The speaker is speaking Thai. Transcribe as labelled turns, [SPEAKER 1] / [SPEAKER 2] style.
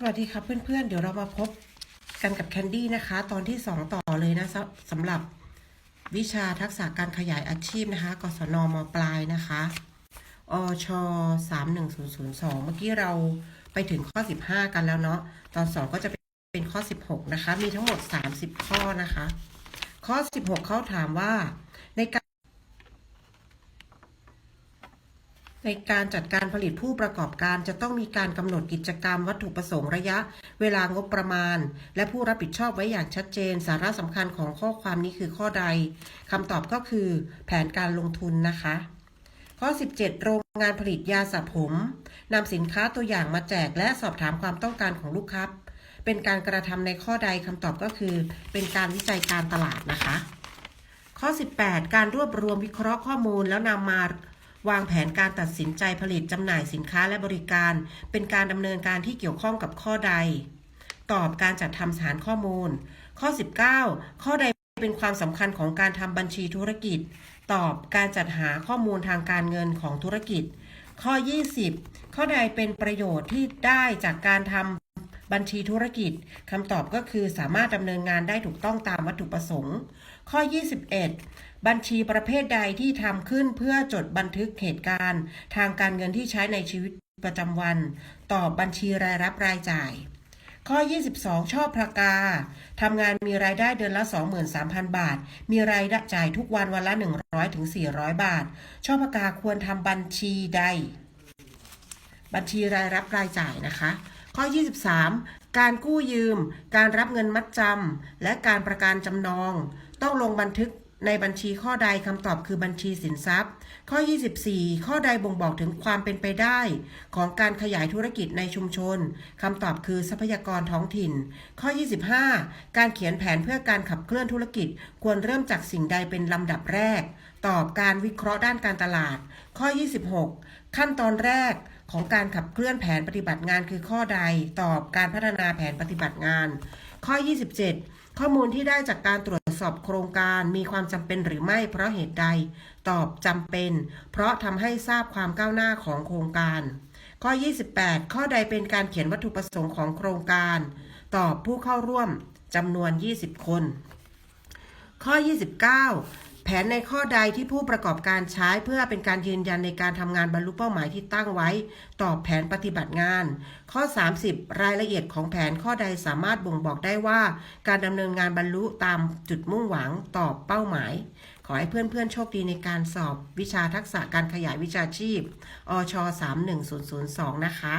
[SPEAKER 1] สวัสดีครับเพื่อนๆ เดี๋ยวเรามาพบกันกับแคนดี้นะคะ ตอนที่ 2 ต่อเลยนะสำหรับวิชาทักษะการขยายอาชีพนะคะกศนมปลายนะคะอช31002 เมื่อกี้เราไปถึงข้อ 15 กันแล้วเนาะตอน 2 ก็จะเป็นข้อ 16 นะคะ มีทั้งหมด 30 ข้อนะคะ ข้อ 16 เขาถามว่าในการ ในการจัดการผลิตผู้ประกอบการจะต้องมีการกำหนดกิจกรรมวัตถุประสงค์ระยะ เวลางบประมาณ และผู้รับผิดชอบไว้อย่างชัดเจน สาระสำคัญของข้อความนี้คือข้อใดคำตอบก็คือ แผนการลงทุนนะคะ ข้อ 17 โรงงานผลิตยาสระผมนำสินค้าตัวอย่างมาแจกและสอบถามความต้องการของลูกค้าเป็นการกระทำในข้อใดคำตอบก็คือ เป็นการวิจัยการตลาดนะคะ ข้อ 18 การรวบรวมวิเคราะห์ข้อมูลแล้วนำมา วางแผนการตัดสินใจผลิตจำหน่ายสินค้าและบริการ เป็นการดำเนินการที่เกี่ยวข้องกับข้อใด ตอบการจัดทำสารข้อมูล ข้อ 19 ข้อใดเป็นความสำคัญของการทำบัญชีธุรกิจ ตอบการจัดหาข้อมูลทางการเงินของธุรกิจ ข้อ 20 ข้อใดเป็นประโยชน์ที่ได้จากการทำ บัญชีธุรกิจคำตอบก็คือสามารถดำเนินงานได้ถูกต้องตามวัตถุประสงค์ ข้อ 21 บัญชีประเภทใดที่ทำขึ้นเพื่อจดบันทึกเหตุการณ์ ทางการเงินที่ใช้ในชีวิตประจำวัน ตอบบัญชีรายรับรายจ่าย ข้อ 22 ชอบประกาทำงานมีรายได้เดือนละ 23,000 บาท มีรายได้จ่ายทุกวันวันละ 100ถึง400 บาท ชอบประกาควรทำบัญชีใด บัญชีรายรับรายจ่ายนะคะ ข้อ 23 การกู้ยืม การรับเงินมัดจำและการประกันจำนอง ต้องลงบันทึก ในบัญชีข้อใดคำตอบคือบัญชีสินทรัพย์ ข้อ 24 ข้อใดบ่งบอกถึงความเป็นไปได้ ของการขยายธุรกิจในชุมชนคำตอบคือทรัพยากรท้องถิ่น ข้อ 25 การเขียนแผนเพื่อการขับเคลื่อนธุรกิจ ควรเริ่มจากสิ่งใดเป็นลำดับแรก ตอบการวิเคราะห์ด้านการตลาด ข้อ 26 ขั้นตอนแรกของการขับเคลื่อนแผนปฏิบัติงานคือข้อใด ตอบการพัฒนาแผนปฏิบัติงาน ข้อ 27 ข้อมูลที่ได้จากการตรวจสอบโครงการมีความจำเป็นหรือไม่เพราะเหตุใด ตอบจำเป็น เพราะทำให้ทราบความก้าวหน้าของโครงการ ข้อ 28 ข้อใดเป็นการเขียนวัตถุประสงค์ของโครงการ ตอบผู้เข้าร่วมจำนวน 20 คน ข้อ 29 แผนในข้อใดที่ผู้ประกอบการใช้เพื่อเป็นการยืนยันในการทำงานบรรลุเป้าหมายที่ตั้งไว้ตอบแผนปฏิบัติงาน ข้อ 30 รายละเอียดของแผนข้อใดสามารถบ่งบอกได้ว่า การดำเนินงานบรรลุตามจุดมุ่งหวังตอบเป้าหมาย ขอให้เพื่อนๆ โชคดีในการสอบวิชาทักษะการขยายวิชาชีพ อช 31002 นะคะ